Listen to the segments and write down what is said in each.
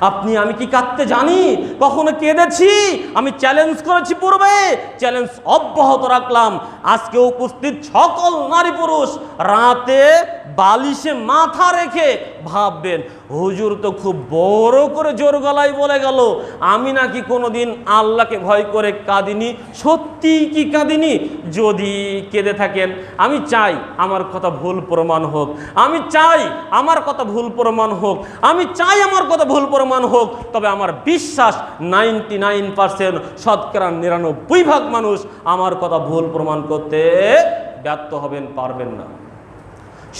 আপনি, আমি কি কাঁদতে জানি? কখনো কেঁদেছি? আমি চ্যালেঞ্জ করেছি পূর্বে। চ্যালেঞ্জ অব্যাহত রাখলাম। আজকে উপস্থিত সকল নারী পুরুষ রাতে বালিশে মাথা রেখে ভাববেন, হুজুর তো খুব বড় করে জোর গলায় বলে গেল। আমি নাকি কোনোদিন আল্লাহকে ভয় করে কাঁদিনি। সত্যি কি কাঁদিনি? যদি কেঁদে থাকেন, আমি চাই আমার কথা ভুল প্রমাণ হোক। আমি চাই আমার কথা ভুল প্রমাণ হোক। আমি চাই আমার কথা ভুল প্রমাণ হোক, তবে আমার বিশ্বাস নাইনটি নাইন পার্সেন্ট শতকরা নিরানব্বই ভাগ মানুষ আমার কথা ভুল প্রমাণ করতে ব্যর্থ হবেন, পারবেন না।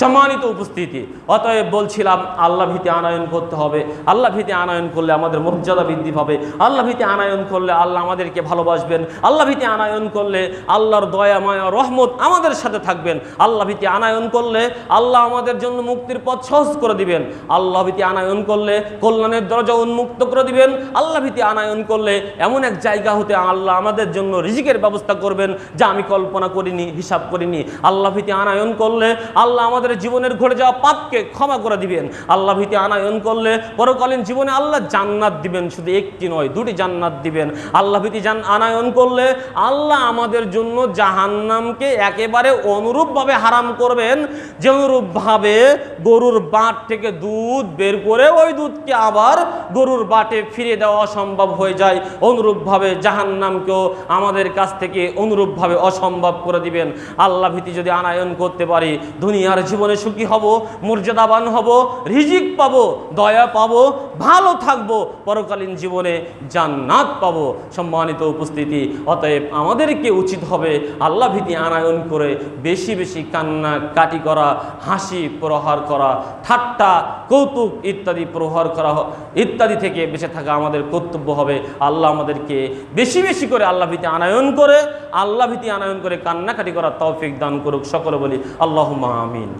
সম্মানিত উপস্থিতি। অতএব বলছিলাম, আল্লাহ ভীতি আনায়ন করতে হবে। আল্লাহ ভীতি আনায়ন করলে আমাদের মর্যাদা বৃদ্ধি পাবে। আল্লাহ ভীতি আনায়ন করলে আল্লাহ আমাদেরকে ভালোবাসবেন। আল্লাহ ভীতি আনায়ন করলে আল্লাহর দয়া, মায়া, রহমত আমাদের সাথে থাকবেন। আল্লাহ ভীতি আনয়ন করলে আল্লাহ আমাদের জন্য মুক্তির পথ সহজ করে দিবেন। আল্লাহ ভীতি আনায়ন করলে কল্যাণের দরজা উন্মুক্ত করে দিবেন। আল্লাহ ভীতি আনায়ন করলে এমন এক জায়গা হতে আল্লাহ আমাদের জন্য রিজিকের ব্যবস্থা করবেন, যা আমি কল্পনা করিনি, হিসাব করিনি। আল্লাহ ভীতি আনায়ন করলে আল্লাহ আমাদের জীবনের ঘটে যাওয়া পাপকে ক্ষমা করে দিবেন। আল্লাহ ভীতি আনয়ন করলে পরকালীন জীবনে আল্লাহ জান্নাত দিবেন। শুধু একটি নয়, দুটি জান্নাত দিবেন। আল্লাহ ভীতি জান আনায়ন করলে আল্লাহ আমাদের জন্য জাহান্নামকে একেবারে অনুরূপভাবে হারাম করবেন। যে অনুরূপভাবে গরুর বাট থেকে দুধ বের করে ওই দুধকে আবার গরুর বাটে ফিরে দেওয়া অসম্ভব হয়ে যায়। অনুরূপভাবে জাহান্নামকেও আমাদের কাছ থেকে অনুরূপভাবে অসম্ভব করে দিবেন। আল্লাহ ভীতি যদি আনায়ন করতে পারি, দুনিয়ার জীবনে সুখী হব, মর্যাদাবান হব, রিজিক পাবো, দয়া পাবো, ভালো থাকব, পরকালীন জীবনে জান্নাত পাবো। সম্মানিত উপস্থিতি, অতএব আমাদেরকে উচিত হবে আল্লাহ ভীতি আনায়ন করে বেশি বেশি কান্না কাটি করা, হাসি প্রহার করা, ঠাট্টা, কৌতুক ইত্যাদি প্রহার করা ইত্যাদি থেকে বেঁচে থাকা আমাদের কর্তব্য হবে। আল্লাহ আমাদেরকে বেশি বেশি করে আল্লাহ ভীতি আনায়ন করে আল্লাহ ভীতি আনায়ন করে কান্নাকাটি করার তৌফিক দান করুক সকলে বলি আল্লাহ আমিন।